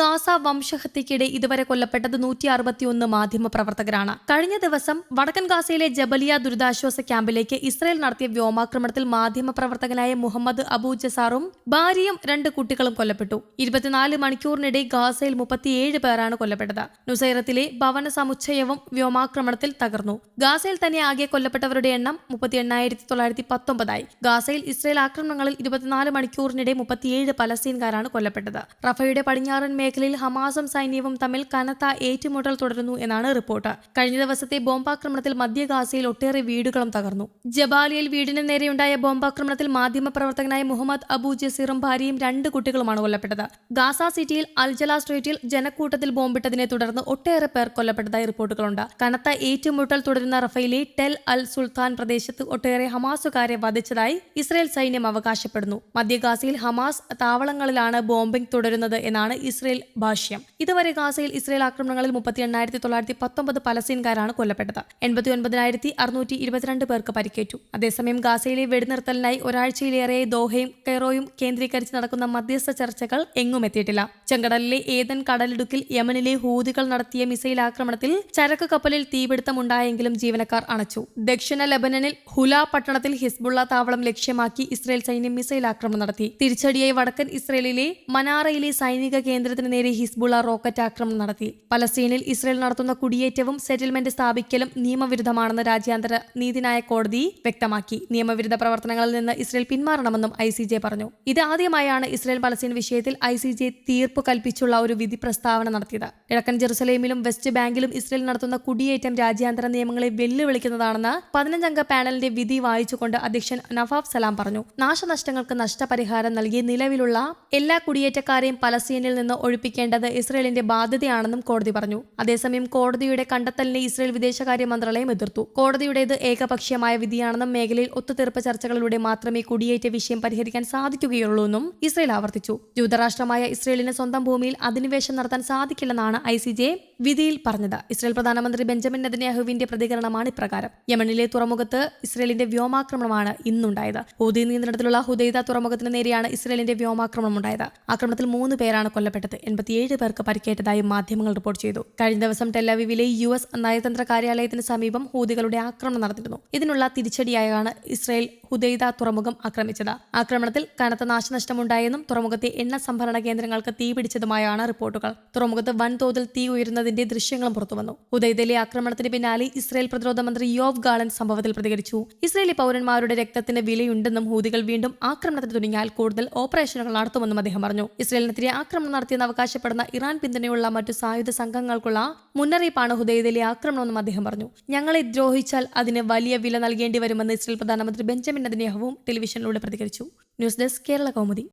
Gaza വംശഹത്യക്കിടെ ഇതുവരെ കൊല്ലപ്പെട്ടത് നൂറ്റി അറുപത്തിയൊന്ന് മാധ്യമ പ്രവർത്തകരാണ് കഴിഞ്ഞ ദിവസം വടക്കൻ ഗാസയിലെ ജബലിയ ദുരിതാശ്വാസ ക്യാമ്പിലേക്ക് ഇസ്രായേൽ നടത്തിയ വ്യോമാക്രമണത്തിൽ മാധ്യമ പ്രവർത്തകനായ മുഹമ്മദ് അബൂ ജസാറും ഭാര്യയും രണ്ട് കുട്ടികളും കൊല്ലപ്പെട്ടു. ഇരുപത്തിനാല് മണിക്കൂറിനിടെ ഗാസയിൽ മുപ്പത്തിയേഴ് പേരാണ് കൊല്ലപ്പെട്ടത്. നുസൈറത്തിലെ ഭവന സമുച്ചയവും വ്യോമാക്രമണത്തിൽ തകർന്നു. ഗാസയിൽ തന്നെ ആകെ കൊല്ലപ്പെട്ടവരുടെ എണ്ണം മുപ്പത്തി എണ്ണായിരത്തി തൊള്ളായിരത്തി പത്തൊമ്പതായി ഗാസയിൽ ഇസ്രായേൽ ആക്രമണങ്ങളിൽ ഇരുപത്തിനാല് മണിക്കൂറിനിടെ മുപ്പത്തിയേഴ് പലസ്തീൻകാരാണ് കൊല്ലപ്പെട്ടത്. റഫയുടെ പടിഞ്ഞാറൻ മേഖലയിൽ ഹമാസും സൈന്യവും തമ്മിൽ കനത്ത ഏറ്റുമുട്ടൽ തുടരുന്നു എന്നാണ് റിപ്പോർട്ട്. കഴിഞ്ഞ ദിവസത്തെ ബോംബാക്രമണത്തിൽ മധ്യ ഗാസയിൽ ഒട്ടേറെ വീടുകളും തകർന്നു. ജബാലിയിൽ വീടിന് നേരെയുണ്ടായ ബോംബാക്രമണത്തിൽ മാധ്യമപ്രവർത്തകനായ മുഹമ്മദ് അബു ജസീറും ഭാര്യയും രണ്ട് കുട്ടികളുമാണ് കൊല്ലപ്പെട്ടത്. ഗാസ സിറ്റിയിൽ അൽജല സ്ട്രീറ്റിൽ ജനക്കൂട്ടത്തിൽ ബോംബിട്ടതിനെ തുടർന്ന് ഒട്ടേറെ പേർ കൊല്ലപ്പെട്ടതായി റിപ്പോർട്ടുകളുണ്ട്. കനത്ത ഏറ്റുമുട്ടൽ തുടരുന്ന റഫയിലെ ടെൽ അൽ സുൽത്താൻ പ്രദേശത്ത് ഒട്ടേറെ ഹമാസുകാരെ വധിച്ചതായി ഇസ്രയേൽ സൈന്യം അവകാശപ്പെടുന്നു. മധ്യ ഗാസയിൽ ഹമാസ് താവളങ്ങളിലാണ് ബോംബിംഗ് തുടരുന്നത് എന്നാണ് ഇസ്രയേൽ ഭാഷ്യം. ഇതുവരെ ഗാസയിൽ ഇസ്രയേൽ ആക്രമണങ്ങളിൽ മുപ്പത്തി എണ്ണായിരത്തി തൊള്ളായിരത്തി പത്തൊമ്പത് പലസ്തീൻകാരാണ് കൊല്ലപ്പെട്ടത്. എൺപത്തി ഒൻപതിനായിരത്തി അറുന്നൂറ്റി ഇരുപത്തിരണ്ട് പേർക്ക് പരിക്കേറ്റു. അതേസമയം ഗാസയിലെ വെടിനിർത്തലിനായി ഒരാഴ്ചയിലേറെ ദോഹയും കെറോയും കേന്ദ്രീകരിച്ച് നടക്കുന്ന മധ്യസ്ഥ ചർച്ചകൾ എങ്ങും എത്തിയിട്ടില്ല. ചെങ്കടലിലെ ഏതൻ കടലിടുക്കിൽ യമനിലെ ഹൂതികൾ നടത്തിയ മിസൈൽ ആക്രമണത്തിൽ ചരക്ക് കപ്പലിൽ തീപിടുത്തമുണ്ടായെങ്കിലും ജീവനക്കാർ അണച്ചു. ദക്ഷിണ ലബനനിൽ ഹുല പട്ടണത്തിൽ ഹിസ്ബുള്ള താവളം ലക്ഷ്യമാക്കി ഇസ്രയേൽ സൈന്യം മിസൈൽ ആക്രമണം നടത്തി. തിരിച്ചടിയായി വടക്കൻ ഇസ്രയേലിലെ മനാറയിലെ സൈനിക കേന്ദ്രത്തിന് നേരെ ഹിസ്ബുള്ള റോക്കറ്റ് ആക്രമണം നടത്തി. പലസ്തീനിൽ ഇസ്രയേൽ നടത്തുന്ന കുടിയേറ്റവും സെറ്റിൽമെന്റ് സ്ഥാപിക്കലും നിയമവിരുദ്ധമാണെന്ന് രാജ്യാന്തര നീതിന്യായ കോടതി വ്യക്തമാക്കി. നിയമവിരുദ്ധ പ്രവർത്തനങ്ങളിൽ നിന്ന് ഇസ്രയേൽ പിന്മാറണമെന്നും ഐ പറഞ്ഞു. ഇത് ആദ്യമായാണ് ഇസ്രയേൽ പലസ്തീൻ വിഷയത്തിൽ ഐ സി ജെ തീർപ്പ് കൽപ്പിച്ചുള്ള ഒരു വിധി പ്രസ്താവന നടത്തിയത്. കിഴക്കൻ ജെറുസലേമിലും വെസ്റ്റ് ബാങ്കിലും ഇസ്രയേൽ നടത്തുന്ന കുടിയേറ്റം രാജ്യാന്തര നിയമങ്ങളെ വെല്ലുവിളിക്കുന്നതാണെന്ന് പതിനഞ്ചംഗ പാനലിന്റെ വിധി വായിച്ചുകൊണ്ട് അധ്യക്ഷൻ നവാബ് സലാം പറഞ്ഞു. നാശനഷ്ടങ്ങൾക്ക് നഷ്ടപരിഹാരം നൽകി നിലവിലുള്ള എല്ലാ കുടിയേറ്റക്കാരെയും പലസ്തീനിൽ നിന്ന് ഒഴിപ്പിക്കേണ്ടത് ഇസ്രയേലിന്റെ ബാധ്യതയാണെന്നും കോടതി പറഞ്ഞു. അതേസമയം കോടതിയുടെ കണ്ടെത്തലിനെ ഇസ്രയേൽ വിദേശകാര്യ മന്ത്രാലയം എതിർത്തു. കോടതിയുടേത് ഏകപക്ഷീയമായ വിധിയാണെന്നും മേഖലയിൽ ഒത്തുതീർപ്പ് ചർച്ചകളിലൂടെ മാത്രമേ കുടിയേറ്റ വിഷയം പരിഹരിക്കാൻ സാധിക്കുകയുള്ളൂ എന്നും ഇസ്രയേൽ ആവർത്തിച്ചു. ജൂതരാഷ്ട്രമായ ഇസ്രയേലിന് സ്വന്തം ഭൂമിയിൽ അധിനിവേശം നടത്താൻ സാധിക്കില്ലെന്നാണ് ഐ സി ജെ വിധിയിൽ പറഞ്ഞത്. ഇസ്രയേൽ പ്രധാനമന്ത്രി ബെഞ്ചമിൻ നെതന്യാഹുവിന്റെ പ്രതികരണമാണ് ഇപ്രകാരം. യമനിലെ തുറമുഖത്ത് ഇസ്രയേലിന്റെ വ്യോമാക്രമണമാണ് ഇന്നുണ്ടായത്. ഹൂതി നിയന്ത്രണത്തിലുള്ള ഹുദൈദ തുറമുഖത്തിന് നേരെയാണ് ഇസ്രയേലിന്റെ വ്യോമാക്രമണം ഉണ്ടായത് ആക്രമണത്തിൽ മൂന്ന് പേരാണ് കൊല്ലപ്പെട്ടത്. എൺപത്തിയേഴ് പേർക്ക് പരിക്കേറ്റതായി മാധ്യമങ്ങൾ റിപ്പോർട്ട് ചെയ്തു. കഴിഞ്ഞ ദിവസം ടെല്ലവിവിലെ യു എസ് നയതന്ത്ര കാര്യാലയത്തിന് സമീപം ഹൂതികളുടെ ആക്രമണം നടന്നിരുന്നു. ഇതിനുള്ള തിരിച്ചടിയായാണ് ഇസ്രായേൽ ഹുദൈദ തുറമുഖം ആക്രമിച്ചത്. ആക്രമണത്തിൽ കനത്ത നാശനഷ്ടമുണ്ടായെന്നും തുറമുഖത്തെ എണ്ണ സംഭരണ കേന്ദ്രങ്ങൾക്ക് തീപിടിച്ചതുമായാണ് റിപ്പോർട്ടുകൾ. തുറമുഖത്ത് വൻതോതിൽ തീ ഉയരുന്നതിന്റെ ദൃശ്യങ്ങളും പുറത്തുവന്നു. ഹുദൈദയിലെ ആക്രമണത്തിന് പിന്നാലെ ഇസ്രായേൽ പ്രതിരോധ മന്ത്രി യോവ് ഗാളൻ സംഭവത്തിൽ പ്രതികരിച്ചു. ഇസ്രായേലി പൗരന്മാരുടെ രക്തത്തിന് വിലയുണ്ടെന്നും ഹൂതികൾ വീണ്ടും ആക്രമണത്തിന് തുനിഞ്ഞാൽ കൂടുതൽ ഓപ്പറേഷനുകൾ നടത്തുമെന്നും അദ്ദേഹം പറഞ്ഞു. ഇസ്രായേലിനെതിരെ ആക്രമണം നടത്തിയെന്ന് അവകാശപ്പെടുന്ന ഇറാൻ പിന്തുണയുള്ള മറ്റു സായുധ സംഘങ്ങൾക്കുള്ള മുന്നറിയിപ്പാണ് ഹുദൈദയിലെ ആക്രമണമെന്നും അദ്ദേഹം പറഞ്ഞു. ഞങ്ങളെ ദ്രോഹിച്ചാൽ അതിന് വലിയ വില നൽകേണ്ടി വരുമെന്ന് ഇസ്രയേൽ പ്രധാനമന്ത്രി ബെഞ്ചമിൻ നദിനേഹവും ടെലിവിഷനിലൂടെ പ്രതികരിച്ചു. News desk Kerala Kaumudi.